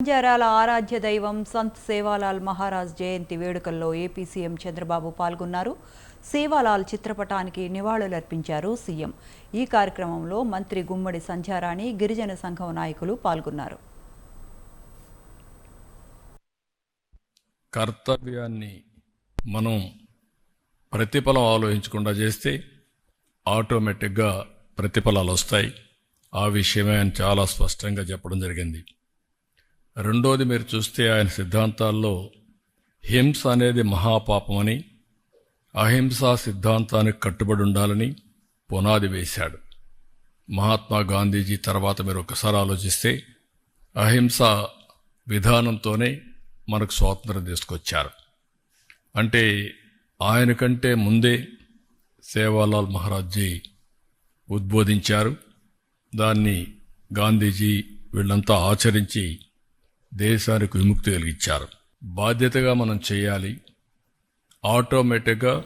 బంజారాల ఆరాధ్య దైవం సంత్ సేవాలాల్ మహారాజ్ జయంతి వేడుకల్లో AP CM Chandrababu పాల్గొన్నారు. సేవాలాల్ చిత్రపటానికి నివాళులర్పించారు సీఎం. ఈ కార్యక్రమంలో మంత్రి గుమ్మడి సంధ్యారాణి గిరిజన సంఘం నాయకులు పాల్గొన్నారు. కర్తవ్యాన్ని మనం ప్రతిఫలం ఆలోచించకుండా చేస్తే ఆటోమేటిక్గా ప్రతిఫలాలు వస్తాయి ఆ విషయమే ఆయన చాలా స్పష్టంగా చెప్పడం జరిగింది. రెండోది మీరు చూస్తే ఆయన సిద్ధాంతాల్లో హింస అనేది మహాపాపమని అహింసా సిద్ధాంతానికి కట్టుబడి ఉండాలని పునాది వేశాడు. మహాత్మా గాంధీజీ తర్వాత మీరు ఒకసారి ఆలోచిస్తే అహింస విధానంతోనే మనకు స్వాతంత్రం తీసుకొచ్చారు. అంటే ఆయన కంటే ముందే సేవాలాల్ మహారాజ్జీ ఉద్బోధించారు. దాన్ని గాంధీజీ వీళ్ళంతా ఆచరించి దేశానికి విముక్తి కలిగించారు. బాధ్యతగా మనం చేయాలి. ఆటోమేటిక్గా